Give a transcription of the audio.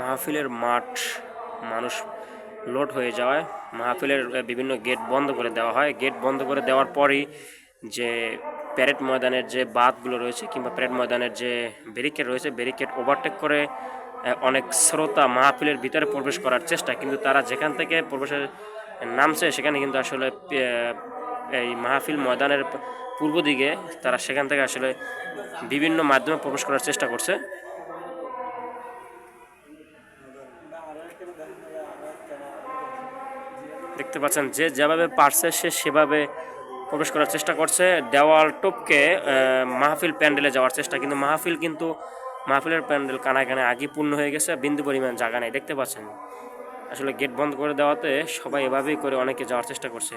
মাহফিলের মাঠ, মানুষ লোড হয়ে যাওয়ায় মাহফিলের বিভিন্ন গেট বন্ধ করে দেওয়া হয়। গেট বন্ধ করে দেওয়ার পরই যে প্যারেড ময়দানের যে বাঁধগুলো রয়েছে কিংবা প্যারেড ময়দানের যে ব্যারিকেড রয়েছে, ব্যারিকেড ওভারটেক করে অনেক শ্রোতা মাহফিলের ভিতরে প্রবেশ করার চেষ্টা। কিন্তু তারা যেখান থেকে প্রবেশের নামছে, সেখানে কিন্তু আসলে এই মাহফিল ময়দানের পূর্ব দিকে তারা সেখান থেকে আসলে বিভিন্ন মাধ্যমে প্রবেশ করার চেষ্টা করছে। দেখতে পাচ্ছেন যে যেভাবে পারছে সে সেভাবে প্রবেশ করার চেষ্টা করছে। দেওয়াল টপকে মাহফিল প্যান্ডেলে যাওয়ার চেষ্টা, কিন্তু মাহফিল কিন্তু মাহফিলের প্যান্ডেল কানায় কানায় আগে পূর্ণ হয়ে গেছে, বিন্দু পরিমাণ জায়গা নেই। দেখতে পাচ্ছেন, আসলে গেট বন্ধ করে দেওয়াতে সবাই এভাবেই করে অনেকে যাওয়ার চেষ্টা করছে।